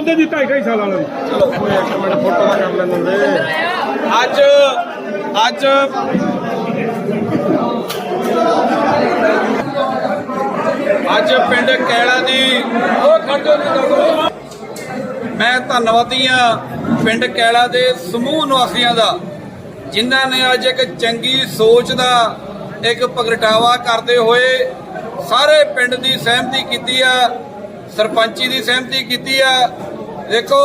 ਬੋਲਦੇ ਜੀ ਢਾਈ ਢਾਈ ਸਾਲਾਂ ਵਾਲੀ। ਚਲੋ, ਕੋਈ ਇੱਕ ਮਿੰਟ, ਫੋਟੋ ਦਾ ਕਰ ਲੈਂਦੇ ਅੱਜ ਅੱਜ ਅੱਜ ਪਿੰਡ ਕੈਲਾ ਦੀ ਉਹ ਖੜੋ ਮੈਂ ਧੰਨਵਾਦੀ ਆ ਪਿੰਡ ਕੈਲਾ ਦੇ ਸਮੂਹ ਨਿਵਾਸੀਆਂ ਦਾ, ਜਿਨ੍ਹਾਂ ਨੇ ਅੱਜ ਇੱਕ ਚੰਗੀ ਸੋਚ ਦਾ ਇੱਕ ਪ੍ਰਗਟਾਵਾ ਕਰਦੇ ਹੋਏ ਸਾਰੇ ਪਿੰਡ ਦੀ ਸਹਿਮਤੀ ਕੀਤੀ ਆ ਸਰਪੰਚੀ ਦੀ ਸਹਿਮਤੀ ਕੀਤੀ ਆ। ਦੇਖੋ,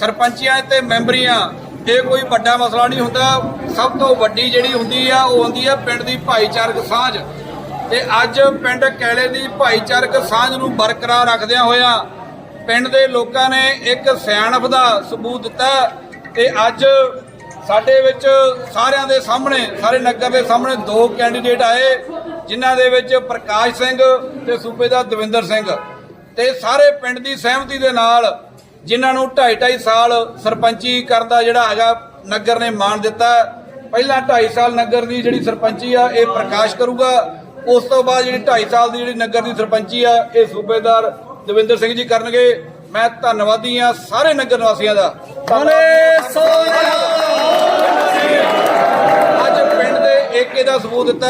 ਸਰਪੰਚੀਆਂ ਤੇ ਮੈਂਬਰੀਆਂ, ਇਹ ਕੋਈ ਵੱਡਾ ਮਸਲਾ ਨਹੀਂ ਹੁੰਦਾ। ਸਭ ਤੋਂ ਵੱਡੀ ਜਿਹੜੀ ਹੁੰਦੀ ਆ, ਉਹ ਹੁੰਦੀ ਆ ਪਿੰਡ ਦੀ ਭਾਈਚਾਰਕ ਸਾਂਝ। ਤੇ ਅੱਜ ਪਿੰਡ ਕੈਲੇ ਦੀ ਭਾਈਚਾਰਕ ਸਾਂਝ ਨੂੰ ਬਰਕਰਾਰ ਰੱਖਦਿਆਂ ਹੋਇਆਂ ਪਿੰਡ ਦੇ ਲੋਕਾਂ ਨੇ ਇੱਕ ਸਿਆਣਪ ਦਾ ਸਬੂਤ ਦਿੱਤਾ। ਤੇ ਅੱਜ ਸਾਡੇ ਵਿੱਚ ਸਾਰਿਆਂ ਦੇ ਸਾਹਮਣੇ, ਸਾਰੇ ਨਗਰ ਦੇ ਸਾਹਮਣੇ ਦੋ ਕੈਂਡੀਡੇਟ ਆਏ, ਜਿਨ੍ਹਾਂ ਦੇ ਵਿੱਚ ਪ੍ਰਕਾਸ਼ ਸਿੰਘ ਤੇ ਸੂਬੇਦਾਰ ਦਵਿੰਦਰ ਸਿੰਘ। ਤੇ ਸਾਰੇ ਪਿੰਡ ਦੀ ਸਹਿਮਤੀ ਦੇ ਨਾਲ ਜਿਨ੍ਹਾਂ ਨੂੰ 2.5 2.5 ਸਾਲ ਸਰਪੰਚੀ ਕਰਨ ਦਾ ਜਿਹੜਾ ਹੈਗਾ ਨਗਰ ਨੇ ਮਾਣ ਦਿੱਤਾ, ਪਹਿਲਾਂ 2.5 ਸਾਲ ਨਗਰ ਦੀ ਜਿਹੜੀ ਸਰਪੰਚੀ ਆ, ਇਹ ਪ੍ਰਕਾਸ਼ ਕਰੂਗਾ। ਉਸ ਤੋਂ ਬਾਅਦ ਜਿਹੜੀ 2.5 ਸਾਲ ਦੀ ਜਿਹੜੀ ਨਗਰ ਦੀ ਸਰਪੰਚੀ ਆ, ਇਹ ਸੂਬੇਦਾਰ ਦਵਿੰਦਰ ਸਿੰਘ ਜੀ ਕਰਨਗੇ। ਮੈਂ ਧੰਨਵਾਦੀ ਆ ਸਾਰੇ ਨਗਰ ਨਿਵਾਸੀਆਂ ਦਾ। ਅੱਜ ਪਿੰਡ ਦੇ ਏਕੇ ਦਾ ਸਬੂਤ ਦਿੱਤਾ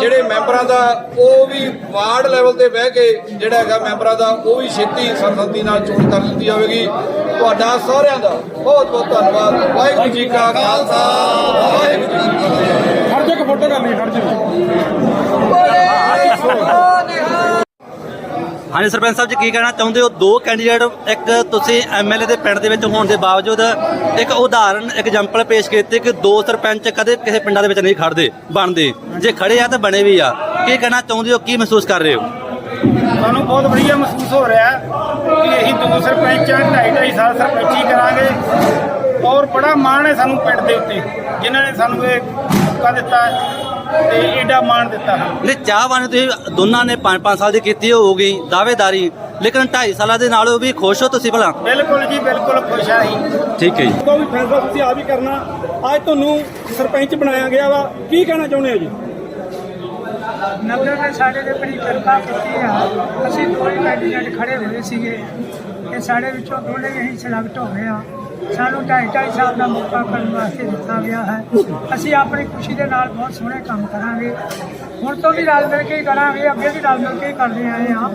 ਜਿਹੜੇ ਮੈਂਬਰਾਂ ਦਾ ਉਹ ਵੀ ਵਾਰਡ ਲੈਵਲ ਤੇ ਬਹਿ ਕੇ ਜਿਹੜਾ ਹੈਗਾ ਮੈਂਬਰਾਂ ਦਾ ਉਹ ਵੀ ਛੇਤੀ ਸਰਸੰਤੀ ਨਾਲ ਚੋਣ ਕਰ ਦਿੱਤੀ ਜਾਵੇਗੀ ਤੁਹਾਡਾ ਸਾਰਿਆਂ ਦਾ ਬਹੁਤ ਬਹੁਤ ਧੰਨਵਾਦ ਵਾਹਿਗੁਰੂ ਜੀ ਕਾ ਖਾਲਸਾ ਵਾਹਿਗੁਰੂ ਜੀ ਕੀ ਫਤਿਹ ਹਰ ਜਗ੍ਹਾ ਫੋਟੋ ਕਰਨੀ ਹਰ ਜਗ੍ਹਾ ਹਾਂਜੀ, ਸਰਪੰਚ ਸਾਹਿਬ ਜੀ, ਕੀ ਕਹਿਣਾ ਚਾਹੁੰਦੇ ਹੋ? ਦੋ ਕੈਂਡੀਡੇਟ ਇੱਕ ਤੁਸੀਂ ਐਮਐਲਏ ਦੇ ਪਿੰਡ ਦੇ ਵਿੱਚ ਹੋਣ ਦੇ ਬਾਵਜੂਦ ਇੱਕ ਉਦਾਹਰਨ ਐਗਜ਼ਾਮਪਲ ਪੇਸ਼ ਕੀਤੀ ਕਿ ਦੋ ਸਰਪੰਚ ਕਦੇ ਕਿਸੇ ਪਿੰਡਾਂ ਦੇ ਵਿੱਚ ਨਹੀਂ ਖੜਦੇ, ਬਣਦੇ। ਜੇ ਖੜੇ ਆ ਤਾਂ ਬਣੇ ਵੀ ਆ। ਕੀ ਕਹਿਣਾ ਚਾਹੁੰਦੇ ਹੋ? ਕੀ ਮਹਿਸੂਸ ਕਰ ਰਹੇ ਹੋ? ਸਾਨੂੰ ਬਹੁਤ ਵਧੀਆ ਮਹਿਸੂਸ ਹੋ ਰਿਹਾ ਕਿ ਅਸੀਂ ਦੋ ਸਰਪੰਚਾਂ ਢਾਈ ਢਾਈ ਸਾਲ ਸਰਪੰਚੀ ਕਰਾਂਗੇ। ਔਰ ਬੜਾ ਮਾਣ ਹੈ ਸਾਨੂੰ ਪਿੰਡ ਦੇ ਉੱਤੇ, ਜਿਨ੍ਹਾਂ ਨੇ ਸਾਨੂੰ ਇਹ ਮੌਕਾ ਦਿੱਤਾ। ਤੇ ਏਡਾ ਮਾਣ ਦਿੱਤਾ ਹੈ ਨਹੀਂ ਚਾਹਵਾਨ ਤੁਸੀਂ ਦੋਨਾਂ ਨੇ 5-5 ਸਾਲ ਦੀ ਕੀਤੀ ਹੋਊਗੀ ਦਾਅਵੇਦਾਰੀ। ਲੇਕਿਨ 2.5 ਸਾਲਾਂ ਦੇ ਨਾਲ ਵੀ ਖੁਸ਼ ਹੋ ਤੁਸੀਂ ਭਲਾ? ਬਿਲਕੁਲ ਜੀ ਬਿਲਕੁਲ ਖੁਸ਼ ਹਾਂ ਅਸੀਂ ਠੀਕ ਹੈ ਜੀ। ਕੋਈ ਫੈਸਲਾ ਤੁਸੀਂ ਆਪ ਹੀ ਕਰਨਾ। ਅੱਜ ਤੁਹਾਨੂੰ ਸਰਪੰਚ ਬਣਾਇਆ ਗਿਆ ਵਾ। ਕੀ ਕਹਿਣਾ ਚਾਹੁੰਦੇ ਹੋ ਜੀ? ਨਗਰ ਨੇ ਸਾਡੇ ਤੇ ਬੜੀ ਕਿਰਪਾ ਕੀਤੀ ਆ। ਅਸੀਂ ਦੋਵੇਂ ਕੈਂਡੀਡੇਟ ਖੜੇ ਹੋਏ ਸੀਗੇ। ਤੇ ਸਾਡੇ ਵਿੱਚੋਂ ਦੋਨੇ ਹੀ ਅਸੀਂ ਸਿਲੈਕਟ ਹੋ ਗਏ ਆ। ਸਾਨੂੰ ਢਾਈ ਢਾਈ ਸਾਲ ਦਾ ਮੌਕਾ ਕਰਨ ਵਾਸਤੇ ਦਿੱਤਾ ਗਿਆ ਹੈ। ਅਸੀਂ ਆਪਣੀ ਖੁਸ਼ੀ ਦੇ ਨਾਲ ਬਹੁਤ ਸੋਹਣੇ ਕੰਮ ਕਰਾਂਗੇ। ਹੁਣ ਤੋਂ ਵੀ ਰਲ ਮਿਲ ਕੇ ਹੀ ਕਰਾਂਗੇ, ਅੱਗੇ ਵੀ ਰਲ ਮਿਲ ਕੇ ਹੀ ਕਰਦੇ ਆਏ ਹਾਂ।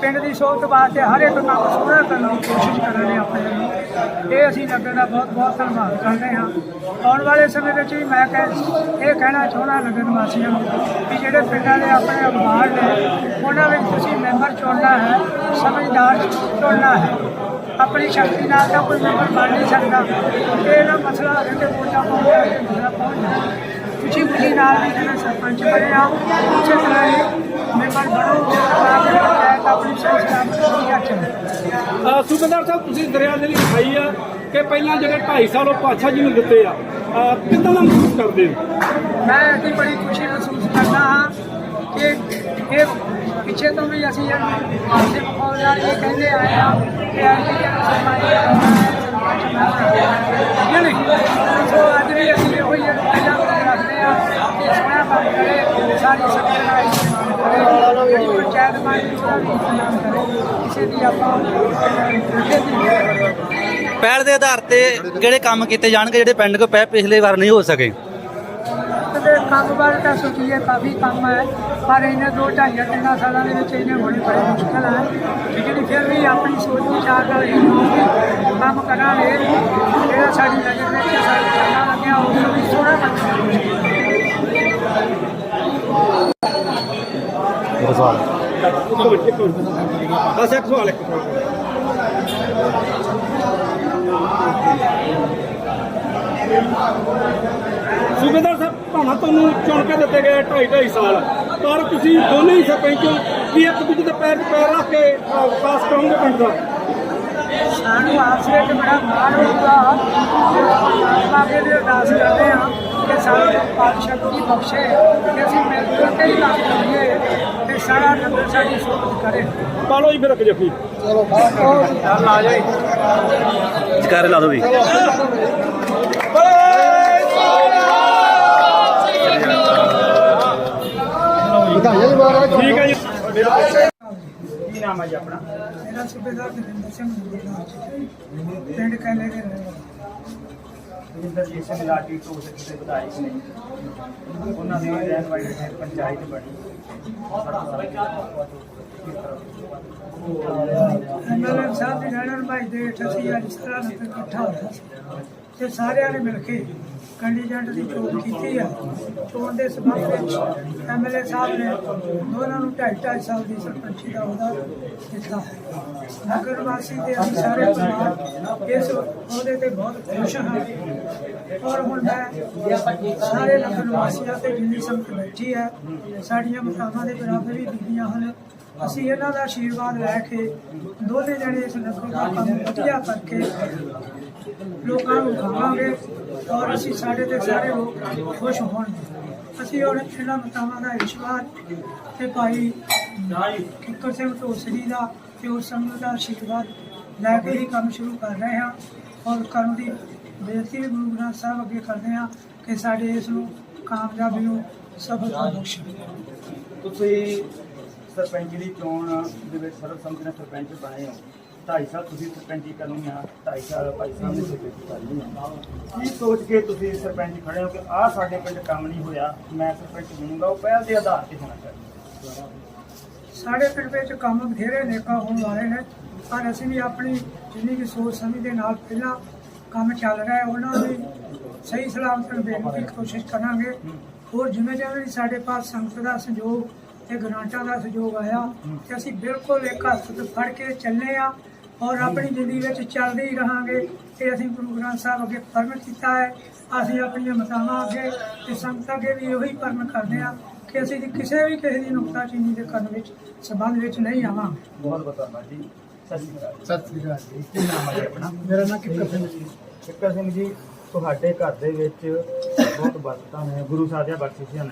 ਪਿੰਡ ਦੀ ਸੋਚ ਵਾਸਤੇ ਹਰ ਇੱਕ ਕੰਮ ਸੋਹਣਾ ਕਰਨ ਦੀ ਕੋਸ਼ਿਸ਼ ਕਰਾਂਗੇ ਆਪਣੇ ਵੱਲੋਂ। ਇਹ ਅਸੀਂ ਨਗਰ ਦਾ ਬਹੁਤ ਬਹੁਤ ਧੰਨਵਾਦ ਕਰਦੇ ਹਾਂ। ਆਉਣ ਵਾਲੇ ਸਮੇਂ ਵਿੱਚ ਵੀ ਮੈਂ ਕਹਿ, ਇਹ ਕਹਿਣਾ ਚਾਹੁੰਦਾ ਨਗਰ ਨਿਵਾਸੀਆਂ ਨੂੰ ਕਿ ਜਿਹੜੇ ਪਿੰਡਾਂ ਦੇ ਆਪਣੇ ਅਖਬਾਰ ਨੇ, ਉਹਨਾਂ ਵਿੱਚ ਤੁਸੀਂ ਮੈਂਬਰ ਚੁਣਨਾ ਹੈ, ਸਮਝਦਾਰ ਚੁਣਨਾ ਹੈ। ਆਪਣੀ ਸ਼ਕਤੀ ਨਾਲ ਤਾਂ ਕੋਈ ਮੈਂਬਰ ਬਣ ਨਹੀਂ ਸਕਦਾ। ਇਹ ਨਾ ਮਸਲਾ ਹੈ ਕਿ ਵੋਟਾਂ ਤੇ ਜਾਏ ਖੁਸ਼ੀ ਖੁਸ਼ੀ ਨਾਲ ਵੀ ਜਿਹੜੇ ਸਰਪੰਚ ਬਣੇ ਆ ਉਸੇ ਤਰ੍ਹਾਂ ਹੀ ਮੈਂਬਰ ਬਣੋ ਤਾਂ ਪੰਚਾਇਤ ਆਪਣੀ ਸੰਸਥਾ ਚੱਲੇ ਸੂਬੇਦਾਰ ਸਾਹਿਬ ਤੁਸੀਂ ਦਰਿਆ ਦੇ ਲਈ ਲਿਖਾਈ ਆ ਕਿ ਪਹਿਲਾਂ ਜਿਹੜੇ 2.5 ਸਾਲ ਉਹ ਪਾਤਸ਼ਾਹ ਜੀ ਨੂੰ ਦਿੱਤੇ ਆ। ਕਿੱਦਾਂ ਦਾ ਮਹਿਸੂਸ ਕਰਦੇ ਹੋ? ਮੈਂ ਇਹਦੀ ਬੜੀ ਖੁਸ਼ੀ ਮਹਿਸੂਸ ਕਰਦਾ ਹਾਂ ਕਿ ਇਹ ਪਿੱਛੇ ਤੋਂ ਵੀ ਅਸੀਂ ਇਹ ਆਸੇ ਇਹ ਕਹਿੰਦੇ ਆਏ ਹਾਂ ਕਿ ਐਂਟੀ ਸਰਪੰਚ ਨਹੀਂ ਸੋ ਅੱਜ ਵੀ ਅਸੀਂ ਇਹੋ ਪਹਿਲਾਂ ਰੱਖਦੇ ਹਾਂ ਕਿ ਸੋਹਣਾ ਕੰਮ ਕਰੇ, ਸਾਰੀ ਸੱਤਾ ਦਾ ਜਿਹੜੀ ਪੰਚਾਇਤ ਮਾਈ ਉਹਦਾ ਵੀ ਇਸਤੇਮਾਲ ਕਰੇ। ਕਿਸੇ ਦੀ ਆਪਾਂ ਪਹਿਲ ਦੇ ਆਧਾਰ ਤੇ ਕਿਹੜੇ ਕੰਮ ਕੀਤੇ ਜਾਣਗੇ ਜਿਹੜੇ ਪਿੰਡ ਕੋ ਪੈ ਪਿਛਲੇ ਵਾਰ ਨਹੀਂ ਹੋ ਸਕੇ? ਤੇ ਕੰਮ ਬਾਰੇ ਤਾਂ ਸੋਚੀਏ ਕਾਫੀ ਕੰਮ ਹੈ ਪਰ ਇਹਨੇ ਦੋ ਢਾਈਆਂ ਤਿੰਨਾਂ ਸਾਲਾਂ ਦੇ ਵਿੱਚ ਇਹਨੇ ਹੋਣੇ ਬੜੇ ਮੁਸ਼ਕਲ ਹੈ। ਜਿਹੜੀ ਫਿਰ ਵੀ ਆਪਣੀ ਸੋਚ ਵਿਚਾਰ ਨਾਲ ਇਹ ਕੰਮ ਕਰਾਂਗੇ ਜਿਹੜਾ ਸਾਡੀ ਨਜ਼ਰ ਵਿੱਚ ਸਾਡੇ ਚੱਲਣਾ ਲੱਗਿਆ ਉਹ ਵੀ ਸੋਹਣਾ ਬਣਨਾ ਬਸ ਇੱਕ ਸਵਾਲ ਇੱਕ ਸਵਾਲ। ਸੂਬੇਦਾਰ ਸਾਹਿਬ ਭਾਵੇਂ ਤੁਹਾਨੂੰ ਚੁਣ ਕੇ ਦਿੱਤੇ ਗਏ 2.5 2.5 ਸਾਲ। ਪਰ ਤੁਸੀਂ ਦੋਨੇ ਹੀ ਸਰਪੰਚ ਹੋ। ਕੀ ਇੱਕ ਦੂਜੇ ਦੇ ਪੈਰ 'ਚ ਪੈਰ ਰੱਖ ਕੇ ਅਹ, ਵਿਕਾਸ ਕਰੋਗੇ ਪਿੰਡ ਦਾ? ਸਾਨੂੰ ਆਪਸ ਵਿੱਚ ਬੜਾ ਮਾਣ ਹੋਊਗਾ ਪਰਮਾਤਮਾ ਅੱਗੇ ਵੀ ਅਰਦਾਸ ਕਰਦੇ ਹਾਂ ਕਿ ਸਾਨੂੰ ਪਾਤ ਸ਼ਕਤੀ ਬਖਸ਼ੇ ਕਿ ਅਸੀਂ ਮਿਲ ਜੁਲ ਕੇ ਹੀ ਕੰਮ ਕਰੀਏ ਤੇ ਸਾਰਾ ਨਗਰ ਸਾਡੀ ਸੋਚ ਕਰੇ। ਪਾਲੋ ਜੀ ਫਿਰ ਇੱਕ ਜੱਫੀ ਜਕਾਰੇ ਲਾ ਦਿਓ ਵੀ ਠੀਕ ਹੈ ਜੀ ਕੀ ਨਾਮ ਹੈ ਜੀ ਆਪਣਾ ਮੇਰਾ ਸੂਬੇਦਾਰ ਨਰਿੰਦਰ ਸਿੰਘ ਗੁਰਦਾਸ ਪਿੰਡ ਕੈਲੇ ਦੇ ਰਹਿਣ ਵਾਲੇ ਜਿੰਦਰ ਸਿੰਘ ਲਾਟੀ ਤੋਂ ਦੇ ਵਿਧਾਇਕ ਨੇ ਉਹਨਾਂ ਦੀ ਰਹਿਨ ਵਾਲੀ ਪੰਚਾਇਤ ਬਣੀ ਐਮਐਲਏ ਸਾਹਿਬ ਦੀ ਰਹਿਣ ਭਾਈ ਦੇ ਹੇਠ ਅਸੀਂ ਅੱਜ ਸਾਰਾ ਇਕੱਠਾ ਹੋਇਆ ਤੇ ਸਾਰਿਆਂ ਨੇ ਮਿਲ ਕੇ ਕੈਂਡੀਡੇਟ ਦੀ ਚੋਣ ਕੀਤੀ ਹੈ ਚੋਣ ਦੇ ਸਬੰਧ ਵਿੱਚ ਐਮਐਲਏ ਸਾਹਿਬ ਨੇ ਦੋਨਾਂ ਨੂੰ ਢਾਈ ਢਾਈ ਸਾਲ ਦੀ ਸਰਪੰਚੀ ਦਾ ਅਹੁਦਾ ਦਿੱਤਾ। ਹੈ ਨਗਰ ਵਾਸੀ ਤੇ ਅਸੀਂ ਸਾਰੇ ਪਰਿਵਾਰ ਇਸ ਅਹੁਦੇ ਤੇ ਬਹੁਤ ਖੁਸ਼ ਹਾਂ। ਔਰ ਹੁਣ ਮੈਂ ਸਾਰੇ ਨਗਰ ਵਾਸੀਆਂ ਤੇ ਜਿੰਨੀ ਸੰਗਤ ਬੈਠੀ ਹੈ, ਸਾਡੀਆਂ ਮਤਾਵਾਂ ਦੇ ਬਰਾਬਰ ਹੀ ਬੀਬੀਆਂ ਹਨ। ਅਸੀਂ ਇਹਨਾਂ ਦਾ ਆਸ਼ੀਰਵਾਦ ਲੈ ਕੇ ਦੋਨੇ ਜਣੇ ਇਸ ਨਗਰ ਦਾ ਕੰਮ ਵਧੀਆ ਕਰਕੇ ਲੋਕਾਂ ਨੂੰ ਖਾਵਾਂਗੇ ਔਰ ਅਸੀਂ ਸਾਡੇ ਤੇ ਸਾਰੇ ਲੋਕ ਖੁਸ਼ ਹੋਣਗੇ। ਅਸੀਂ ਹੁਣ ਇਹਨਾਂ ਮਤਾਵਾਂ ਦਾ ਵਿਸ਼ਵਾਸ ਤੇ ਭਾਈ ਕਿੱਕਰ ਸਿੰਘ ਢੋਸਰੀ ਦਾ ਤੇ ਉਸ ਸੰਗਤ ਦਾ ਆਸ਼ੀਰਵਾਦ ਲੈ ਕੇ ਹੀ ਕੰਮ ਸ਼ੁਰੂ ਕਰ ਰਹੇ ਹਾਂ ਔਰ ਕਰਨ ਦੀ ਬੇਨਤੀ ਵੀ ਗੁਰੂ ਗ੍ਰੰਥ ਸਾਹਿਬ ਅੱਗੇ ਕਰਦੇ ਹਾਂ ਕਿ ਸਾਡੇ ਇਸ ਨੂੰ ਕਾਮਯਾਬੀ ਨੂੰ ਸਫਲਤਾ ਬਖਸ਼ੇ। ਤੁਸੀਂ ਸਰਪੰਚ ਦੀ ਚੋਣ ਦੇ ਵਿੱਚ ਸਰਬਸੰਮਤੀ ਨਾਲ ਸਰਪੰਚ ਬਣੇ ਹੋ। ਢਾਈ ਸਾਲ ਤੁਸੀਂ ਸਰਪੰਚੀ ਕਰਨੀ ਆ, ਢਾਈ ਸਾਲ ਭਾਈ ਸਾਹਿਬ ਨੇ ਸਰਪੰਚੀ ਕਰਨੀ ਆ। ਕੀ ਸੋਚ ਕੇ ਤੁਸੀਂ ਸਰਪੰਚ ਖੜੇ ਹੋ ਕਿ ਆਹ ਸਾਡੇ ਪਿੰਡ ਕੰਮ ਨਹੀਂ ਹੋਇਆ, ਮੈਂ ਸਰਪੰਚ ਬਣੂੰਗਾ, ਉਹ ਪਹਿਲ ਦੇ ਆਧਾਰ ਤੇ ਹੋਣਾ ਚਾਹੀਦਾ। ਸਾਡੇ ਪਿੰਡ ਵਿੱਚ ਕੰਮ ਬਥੇਰੇ ਨੇਕਾ ਹੋਣ ਵਾਲੇ ਨੇ, ਪਰ ਅਸੀਂ ਵੀ ਆਪਣੀ ਜਿੰਨੀ ਵੀ ਸੋਚ ਸਮਝ ਦੇ ਨਾਲ ਪਹਿਲਾਂ ਕੰਮ ਚੱਲ ਰਿਹਾ ਹੈ, ਉਹਨਾਂ ਦੀ ਸਹੀ ਸਲਾਮਤ ਦੇਣ ਦੀ ਕੋਸ਼ਿਸ਼ ਕਰਾਂਗੇ। ਹੋਰ ਜਿਵੇਂ ਜਿਵੇਂ ਸਾਡੇ ਪਾਸ ਸੰਗਤ ਦਾ ਸਹਿਯੋਗ ਤੇ ਗ੍ਰਾਂਟਾਂ ਦਾ ਸਹਿਯੋਗ ਆਇਆ, ਤੇ ਅਸੀਂ ਬਿਲਕੁਲ ਇੱਕ ਹੱਥ ਤੇ ਫੜ ਕੇ ਚੱਲੇ ਆ ਔਰ ਆਪਣੀ ਜ਼ਿੰਦਗੀ ਵਿੱਚ ਚੱਲਦੇ ਹੀ ਰਹਾਂਗੇ ਤੇ ਅਸੀਂ ਗੁਰੂ ਗ੍ਰੰਥ ਸਾਹਿਬ ਅੱਗੇ ਪਰਮ ਕੀਤਾ ਹੈ। ਅਸੀਂ ਆਪਣੀਆਂ ਮਤਾਵਾਂ ਅੱਗੇ ਤੇ ਸੰਗਤ ਅੱਗੇ ਵੀ ਉਹੀ ਪਰਮ ਕਰਦੇ ਆ ਕਿ ਅਸੀਂ ਕਿਸੇ ਵੀ ਕਿਸੇ ਦੀ ਨੁਕਤਾਚੀਨੀ ਦੇ ਕਰਨ ਵਿੱਚ ਸਬੰਧ ਵਿੱਚ ਨਹੀਂ ਆਵਾਂਗੇ ਬਹੁਤ ਧੰਨਵਾਦ ਜੀ। ਸਤਿ ਸ਼੍ਰੀ ਅਕਾਲ ਸਤਿ ਸ੍ਰੀ ਅਕਾਲ ਜੀ। ਕੀ ਨਾਮ ਹੈ ਆਪਣਾ? ਮੇਰਾ ਨਾਮ ਕਿੱਕਰ ਸਿੰਘ ਜੀ। ਸ਼ਿਕਰ ਸਿੰਘ ਜੀ ਤੁਹਾਡੇ ਘਰ ਦੇ ਵਿੱਚ ਬਹੁਤ ਬਰਕਤਾਂ ਨੇ ਗੁਰੂ ਸਾਹਿਬ ਦੀਆਂ ਬਖਸ਼ਿਸ਼ਾਂ ਨੇ।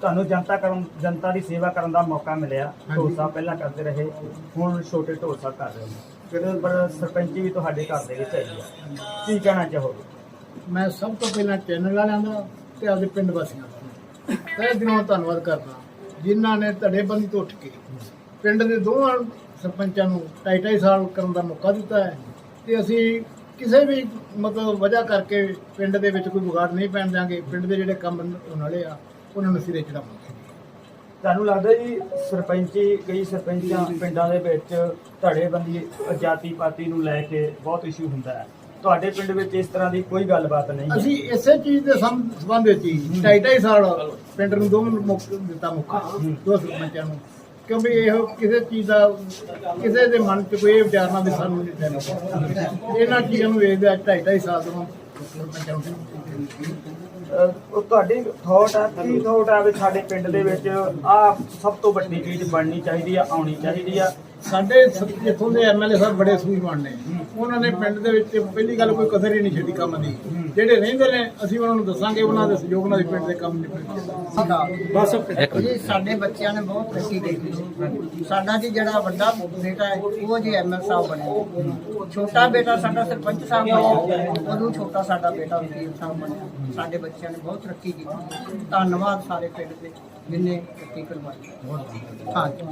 ਤੁਹਾਨੂੰ ਜਨਤਾ ਕਰਨ ਜਨਤਾ ਦੀ ਸੇਵਾ ਕਰਨ ਦਾ ਮੌਕਾ ਮਿਲਿਆ। ਢੋਸਾ ਪਹਿਲਾਂ ਕਰਦੇ ਰਹੇ ਹੁਣ ਛੋਟੇ ਢੋਸਾ ਕਰ ਰਹੇ ਨੇ। ਫਿਰ ਪਰ ਸਰਪੰਚੀ ਵੀ ਤੁਹਾਡੇ ਘਰ ਦੇ ਵਿੱਚ ਹੈਗੀ ਆ। ਕੀ ਕਹਿਣਾ ਚਾਹੋਗੇ? ਮੈਂ ਸਭ ਤੋਂ ਪਹਿਲਾਂ ਚੈਨਲ ਵਾਲਿਆਂ ਦਾ ਤੇ ਆਪਦੇ ਪਿੰਡ ਵਾਸੀਆਂ ਦਾ। ਤਹਿ ਦਿਲੋਂ ਧੰਨਵਾਦ ਕਰਦਾ ਜਿਨ੍ਹਾਂ ਨੇ ਧੜੇਬੰਦੀ ਤੋਂ ਉੱਠ ਕੇ ਪਿੰਡ ਦੇ ਦੋਵਾਂ ਸਰਪੰਚਾਂ ਨੂੰ ਢਾਈ ਢਾਈ ਸਾਲ ਕਰਨ ਦਾ ਮੌਕਾ ਦਿੱਤਾ ਹੈ। ਤੇ ਅਸੀਂ ਕਿਸੇ ਵੀ ਮਤਲਬ ਵਜ੍ਹਾ ਕਰਕੇ ਪਿੰਡ ਦੇ ਵਿੱਚ ਕੋਈ ਵਿਗਾੜ ਨਹੀਂ ਪੈਣ ਦਿਆਂਗੇ। ਪਿੰਡ ਦੇ ਜਿਹੜੇ ਕੰਮ ਹੋਣ ਵਾਲੇ ਆ, ਉਹਨਾਂ ਨੂੰ ਸਿਰੇ ਚੜਾਵਾਂਗੇ ਤੁਹਾਨੂੰ ਲੱਗਦਾ ਜੀ ਸਰਪੰਚੀ ਕਈ ਸਰਪੰਚਾਂ ਪਿੰਡਾਂ ਦੇ ਵਿੱਚ ਧੜੇਬੰਦੀ ਜਾਤੀ ਪਾਤੀ ਨੂੰ ਲੈ ਕੇ ਬਹੁਤ ਇਸ਼ੂ ਹੁੰਦਾ ਹੈ। ਤੁਹਾਡੇ ਪਿੰਡ ਵਿੱਚ ਇਸ ਤਰ੍ਹਾਂ ਦੀ ਕੋਈ ਗੱਲਬਾਤ ਨਹੀਂ ਹੈ? ਅਸੀਂ ਇਸੇ ਚੀਜ਼ ਦੇ ਸੰਬੰਧ ਵਿੱਚ ਹੀ ਢਾਈ ਢਾਈ ਸਾਲ ਪਿੰਡ ਨੂੰ ਦੋਵਾਂ ਨੂੰ ਮੌਕਾ ਦਿੱਤਾ ਮੌਕਾ ਦੋ ਸਰਪੰਚਾਂ ਨੂੰ। ਕਿਉਂਕਿ ਇਹ ਕਿਸੇ ਚੀਜ਼ ਦਾ ਕਿਸੇ ਦੇ ਮਨ 'ਚ ਕੋਈ ਇਹ ਵਿਚਾਰ ਨਾ ਵੀ ਸਾਨੂੰ ਨਹੀਂ ਦੇਣਾ ਇਹਨਾਂ ਚੀਜ਼ਾਂ ਨੂੰ ਵੇਖਦੇ ਅੱਜ ਢਾਈ ਢਾਈ ਸਾਲ ਤੋਂ ਸਰਪੰਚਾਂ ਨੂੰ। ਤੁਹਾਡੀ ਥੋਟ ਆ, ਕੀ ਥੋਟ ਆ ਵੀ ਸਾਡੇ ਪਿੰਡ ਦੇ ਵਿੱਚ ਆ ਸਭ ਤੋਂ ਵੱਡੀ ਚੀਜ਼ ਬਣਨੀ ਚਾਹੀਦੀ ਆ, ਆਉਣੀ ਚਾਹੀਦੀ ਆ? ਸਾਡੇ ਸ- ਇੱਥੋਂ ਦੇ ਐਮਐਲਏ ਸਾਹਿਬ ਬੜੇ ਸੂਝਵਾਨ ਨੇ। ਉਹਨਾਂ ਨੇ ਪਿੰਡ ਦੇ ਵਿੱਚ ਪਹਿਲੀ ਗੱਲ ਕੋਈ ਕਦਰ ਹੀ ਨਹੀਂ ਛੱਡੀ ਕੰਮ ਦੀ। ਜਿਹੜੇ ਰਹਿੰਦੇ ਨੇ ਅਸੀਂ ਉਹਨਾਂ ਨੂੰ ਦੱਸਾਂਗੇ ਉਹਨਾਂ ਦੇ ਸਹਿਯੋਗ ਨਾਲ ਹੀ ਪਿੰਡ ਦੇ ਕੰਮ ਨਿਪਟਣਗੇ ਬਸ ਜੀ ਸਾਡੇ ਬੱਚਿਆਂ ਨੇ ਬਹੁਤ ਤਰੱਕੀ ਕੀਤੀ ਸਾਡਾ ਜੀ ਜਿਹੜਾ ਵੱਡਾ ਬੇਟਾ ਹੈ ਉਹ ਜੀ ਐਮਐਲ ਸਾਹਿਬ ਬਣਿਆ ਛੋਟਾ ਬੇਟਾ ਸਾਡਾ ਸਰਪੰਚ ਸਾਹਿਬ ਬਣਿਆ ਉਦੋਂ ਛੋਟਾ ਸਾਡਾ ਬੇਟਾ ਵਕੀਲ ਸਾਹਿਬ ਬਣਿਆ ਸਾਡੇ ਬੱਚਿਆਂ ਨੇ ਬਹੁਤ ਤਰੱਕੀ ਕੀਤੀ। ਧੰਨਵਾਦ ਸਾਰੇ ਪਿੰਡ ਦੇ ਜਿਨ੍ਹਾਂ ਤਰੱਕੀ ਕਰਵਾਈ। ਹਾਂ